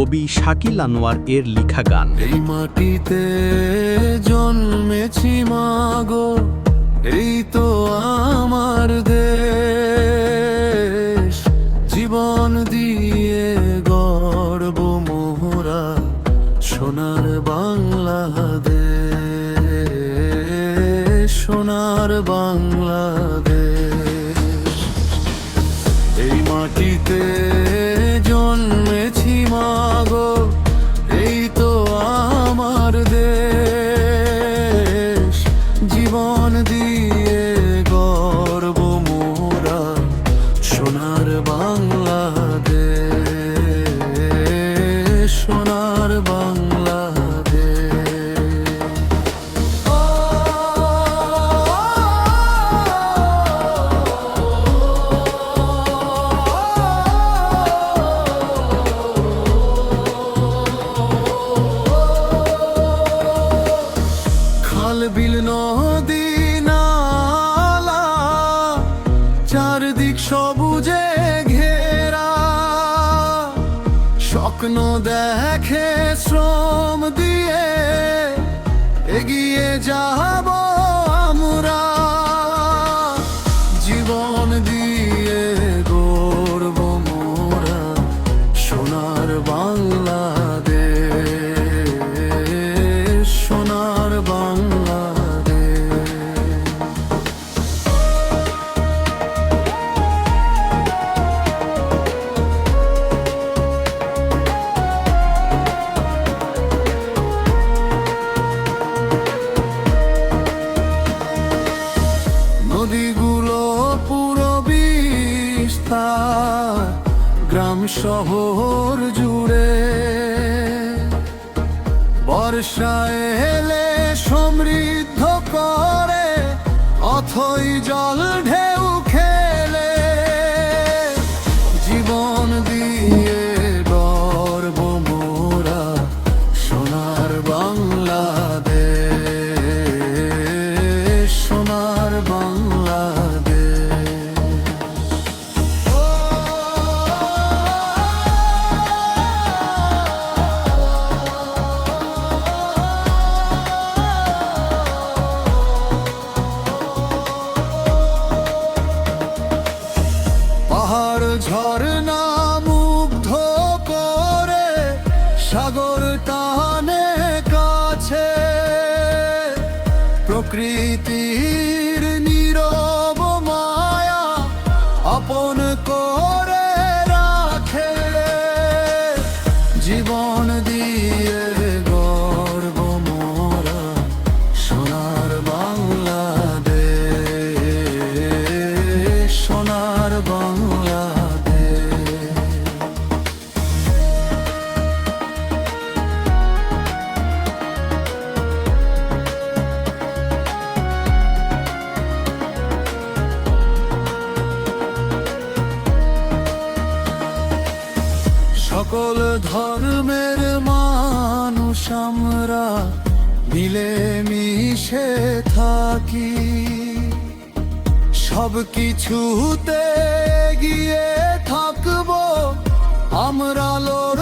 কবি শাকিল আনোয়ার এর লিখা গান। এই মাটিতে জন্মেছি মাগো এই তো আমার দেশ। জীবন দিয়ে গর্ব মোহরা সোনার বাংলাদেশ সোনার বাংলাদেশ। এই মাটিতে জন্মেছি মাগো দেখে শ্রম দিয়ে এগিয়ে যাব। শহর জুড়ে বর্ষা এলে সমৃদ্ধ করে অথই জল সাগর টানে কাছে প্রকৃতির সকল ধর্মের মানুষ আমরা মিলে মিশে থাকি। সব কিছুতে গিয়ে থাকব আমরা লড়তে